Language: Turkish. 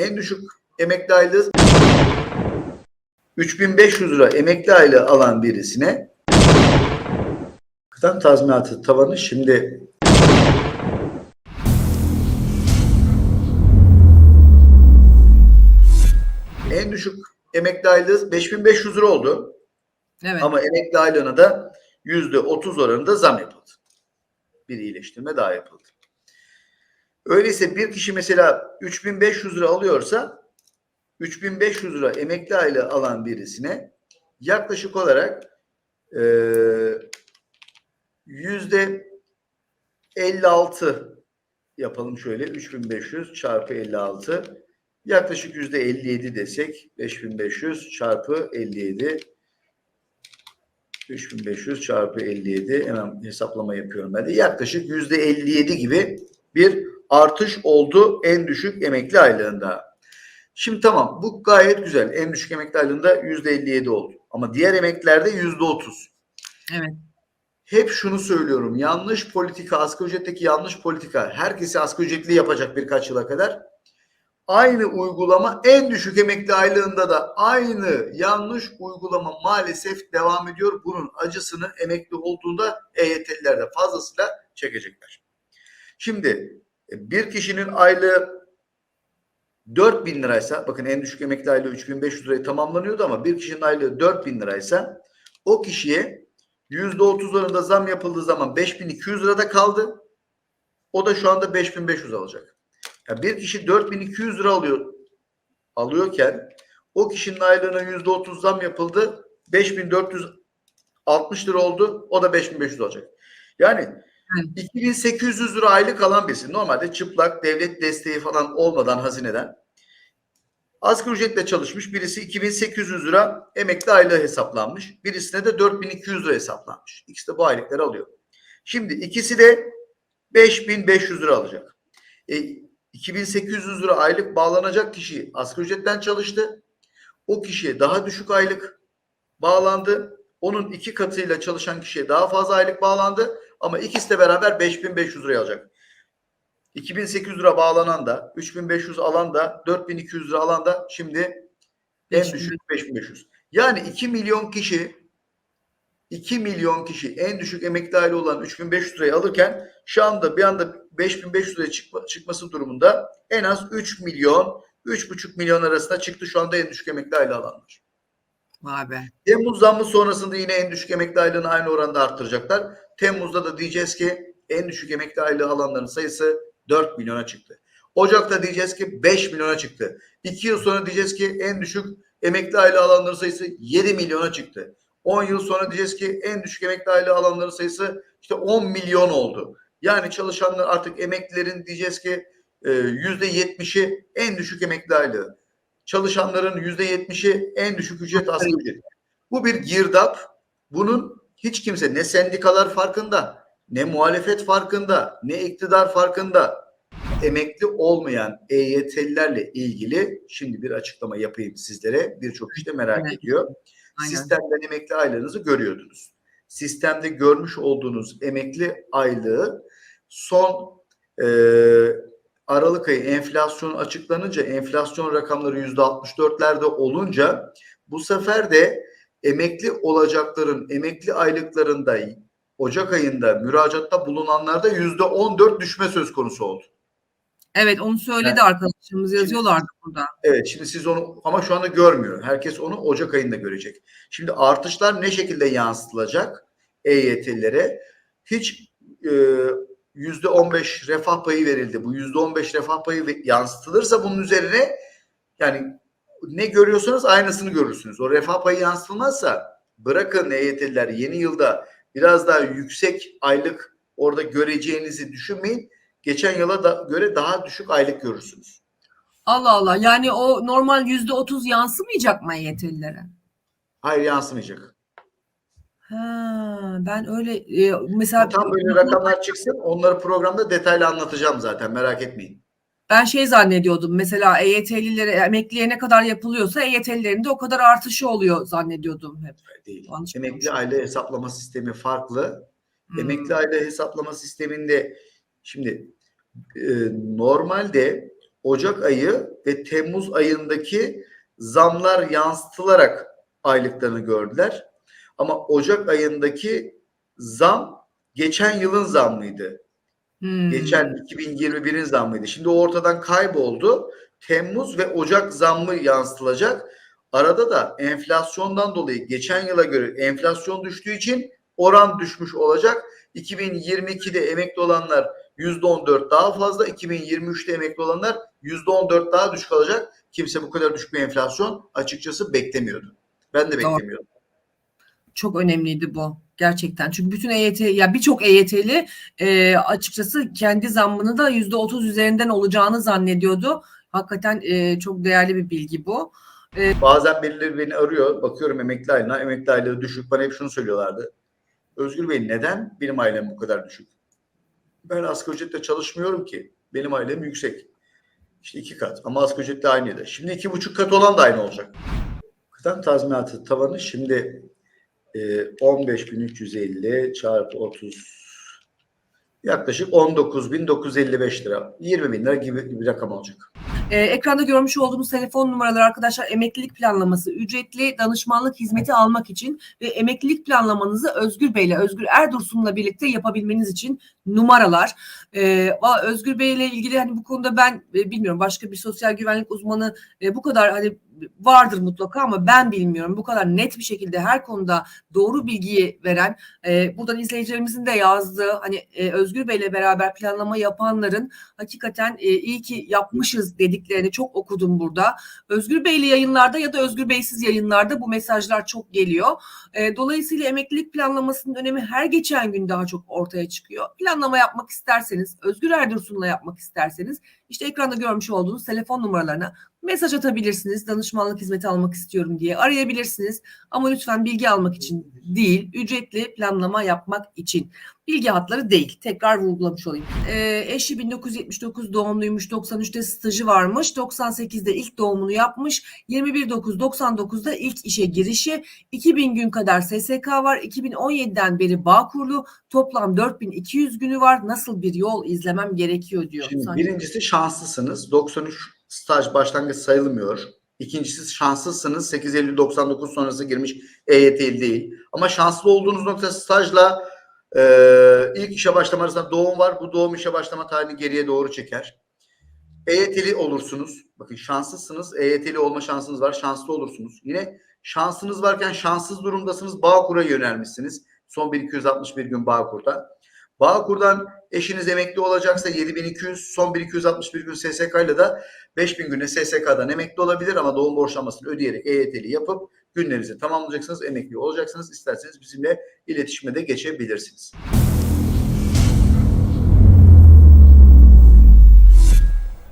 en düşük emekli aylığı 3500 lira emekli aylığı alan birisine kıdem tazminatı tavanı şimdi en düşük emekli aylığı 5500 lira oldu. Evet. Ama emekli aylığına da yüzde otuz oranında zam yapıldı. Bir iyileştirme daha yapıldı. Öyleyse bir kişi mesela 3500 lira alıyorsa 3500 lira emekli aylığı alan birisine yaklaşık olarak eee, yüzde 56 yapalım şöyle 3500 çarpı 56 yaklaşık yüzde 57 desek 5500 çarpı 57 3500 çarpı 57 hemen hesaplama yapıyorum ben de. Yaklaşık yüzde 57 gibi bir artış oldu en düşük emekli aylığında. Şimdi tamam bu gayet güzel. En düşük emekli aylığında yüzde 57 oldu. Ama diğer emeklilerde yüzde 30. Evet. Hep şunu söylüyorum. Yanlış politika, asgari ücretteki yanlış politika herkesi asgari ücretli yapacak birkaç yıla kadar. Aynı uygulama en düşük emekli aylığında da aynı yanlış uygulama maalesef devam ediyor. Bunun acısını emekli olduğunda EYT'liler de fazlasıyla çekecekler. Şimdi bir kişinin aylığı 4000 liraysa bakın en düşük emekli aylığı 3500 liraya tamamlanıyordu ama bir kişinin aylığı 4000 liraysa o kişiye %30 oranında zam yapıldığı zaman 5200 lirada kaldı. O da şu anda 5500 alacak. Ya bir kişi 4200 lira alıyor alıyorken o kişinin aylığına yüzde otuz zam yapıldı. 5460 lira oldu. O da 5500 olacak. Yani 2800 lira aylık alan birisi normalde çıplak devlet desteği falan olmadan hazineden asgari ücretle çalışmış birisi 2800 lira emekli aylığı hesaplanmış. Birisine de 4200 lira hesaplanmış. İkisi de bu aylıkları alıyor. Şimdi ikisi de 5500 lira alacak. E, 2800 lira aylık bağlanacak kişi asgari ücretten çalıştı. O kişiye daha düşük aylık bağlandı. Onun iki katıyla çalışan kişiye daha fazla aylık bağlandı. Ama ikisi de beraber 5500 liraya alacak. 2800 lira bağlanan da, 3500 alan da, 4200 lira alan da şimdi en 5500. düşük 5500. Yani 2 milyon kişi 2 milyon kişi en düşük emekli aile olan 3500 lirayı alırken şu anda bir anda 5500 liraya çıkma, çıkması durumunda en az 3 milyon 3,5 milyon arasında çıktı şu anda en düşük emekli aile alanlar. Vay be. Temmuz zammı sonrasında yine en düşük emekli aylığını aynı oranda arttıracaklar. Temmuz'da da diyeceğiz ki en düşük emekli aylığı alanların sayısı 4 milyona çıktı. Ocak'ta diyeceğiz ki 5 milyona çıktı. 2 yıl sonra diyeceğiz ki en düşük emekli aylığı alanların sayısı 7 milyona çıktı. 10 yıl sonra diyeceğiz ki en düşük emekli aylığı alanların sayısı işte 10 milyon oldu. Yani çalışanlar artık emeklilerin diyeceğiz ki e, yüzde yetmişi en düşük emekli aylığı. Çalışanların yüzde yetmişi en düşük ücret asgari. Bu bir girdap. Bunun hiç kimse ne sendikalar farkında, ne muhalefet farkında, ne iktidar farkında. Emekli olmayan EYT'lilerle ilgili şimdi bir açıklama yapayım sizlere. Birçok işte merak Evet. ediyor. Aynen. Sistemden emekli aylığınızı görüyordunuz. Sistemde görmüş olduğunuz emekli aylığı son e, Aralık ayı enflasyon açıklanınca enflasyon rakamları yüzde 64'lerde olunca bu sefer de emekli olacakların emekli aylıklarında Ocak ayında müracaatta bulunanlarda yüzde 14 düşme söz konusu oldu. Evet onu söyledi Evet. arkadaşlarımız yazıyorlardı burada. Evet şimdi siz onu ama şu anda görmüyor. Herkes onu Ocak ayında görecek. Şimdi artışlar ne şekilde yansıtılacak EYT'lilere? Hiç e, yüzde on beş refah payı verildi. Bu yüzde on beş refah payı yansıtılırsa bunun üzerine yani ne görüyorsanız aynısını görürsünüz. O refah payı yansıtılmazsa bırakın EYT'liler yeni yılda biraz daha yüksek aylık orada göreceğinizi düşünmeyin. Geçen yıla da göre daha düşük aylık görürsünüz. Allah Allah yani o normal yüzde otuz yansımayacak mı EYT'lilere? Hayır yansımayacak. Ha, ben öyle e, mesela Tam böyle rakamlar çıksın onları programda detaylı anlatacağım zaten merak etmeyin. ben şey zannediyordum mesela EYT'lilere emekliye ne kadar yapılıyorsa EYT'lilerin de o kadar artışı oluyor zannediyordum hep. Değil. Yanlış Emekli aile hesaplama sistemi farklı. Hmm. Emekli aile hesaplama sisteminde şimdi e, normalde Ocak ayı ve Temmuz ayındaki zamlar yansıtılarak aylıklarını gördüler. Ama Ocak ayındaki zam geçen yılın zammıydı. Hmm. Geçen 2021'in zammıydı. Şimdi o ortadan kayboldu. Temmuz ve Ocak zammı yansıtılacak. Arada da enflasyondan dolayı geçen yıla göre enflasyon düştüğü için oran düşmüş olacak. 2022'de emekli olanlar %14 daha fazla, 2023'te emekli olanlar %14 daha düşük alacak. Kimse bu kadar düşük bir enflasyon açıkçası beklemiyordu. Ben de beklemiyordum. Çok önemliydi bu gerçekten. Çünkü bütün EYT ya birçok EYT'li e, açıkçası kendi zammını da yüzde otuz üzerinden olacağını zannediyordu. Hakikaten e, çok değerli bir bilgi bu. Bazen birileri beni arıyor. Bakıyorum emekli aylığına. Emekli aylığı düşük. Bana hep şunu söylüyorlardı. Özgür Bey neden benim ailem bu kadar düşük? Ben asgari ücretle çalışmıyorum ki. Benim ailem yüksek. İşte iki kat. Ama asgari ücretle aynıydı. Şimdi iki buçuk kat olan da aynı olacak. Kıdem tazminatı tavanı şimdi e, 15.350 çarpı 30 yaklaşık 19.955 lira. 20 bin lira gibi bir rakam olacak. Ee, ekranda görmüş olduğumuz telefon numaraları arkadaşlar emeklilik planlaması ücretli danışmanlık hizmeti almak için ve emeklilik planlamanızı Özgür Bey ile Özgür Erdursun'la birlikte yapabilmeniz için numaralar. Valla Özgür Bey ile ilgili hani bu konuda ben e, bilmiyorum başka bir sosyal güvenlik uzmanı e, bu kadar hani vardır mutlaka ama ben bilmiyorum. Bu kadar net bir şekilde her konuda doğru bilgiyi veren e, buradan izleyicilerimizin de yazdığı hani e, Özgür Bey ile beraber planlama yapanların hakikaten e, iyi ki yapmışız dediklerini çok okudum burada. Özgür Bey'li yayınlarda ya da Özgür Bey'siz yayınlarda bu mesajlar çok geliyor. E, dolayısıyla emeklilik planlamasının önemi her geçen gün daha çok ortaya çıkıyor. Planlama yapmak isterseniz, Özgür Erdursun'la yapmak isterseniz işte ekranda görmüş olduğunuz telefon numaralarına mesaj atabilirsiniz. Danışmanlık hizmeti almak istiyorum diye arayabilirsiniz. Ama lütfen bilgi almak için değil, ücretli planlama yapmak için. Bilgi hatları değil. Tekrar vurgulamış olayım. Ee, eşi 1979 doğumluymuş. 93'te stajı varmış. 98'de ilk doğumunu yapmış. 21.999'da ilk işe girişi. 2000 gün kadar SSK var. 2017'den beri Bağkurlu. Toplam 4200 günü var. Nasıl bir yol izlemem gerekiyor diyor. Şimdi Sanki. birincisi şanslısınız. 93 staj başlangıç sayılmıyor. İkincisi şanslısınız. 8 Eylül 99 sonrası girmiş EYT'li değil. Ama şanslı olduğunuz nokta stajla e, ilk işe başlama arasında doğum var. Bu doğum işe başlama tarihini geriye doğru çeker. EYT'li olursunuz. Bakın şanslısınız. EYT'li olma şansınız var. Şanslı olursunuz. Yine şansınız varken şanssız durumdasınız. Bağkur'a yönelmişsiniz. Son 1261 gün Bağkur'da. Bağkur'dan eşiniz emekli olacaksa 7200, son 1261 gün SSK ile de 5000 güne SSK'dan emekli olabilir ama doğum borçlanmasını ödeyerek EYT'li yapıp günlerinizi tamamlayacaksınız, emekli olacaksınız. İsterseniz bizimle iletişime de geçebilirsiniz.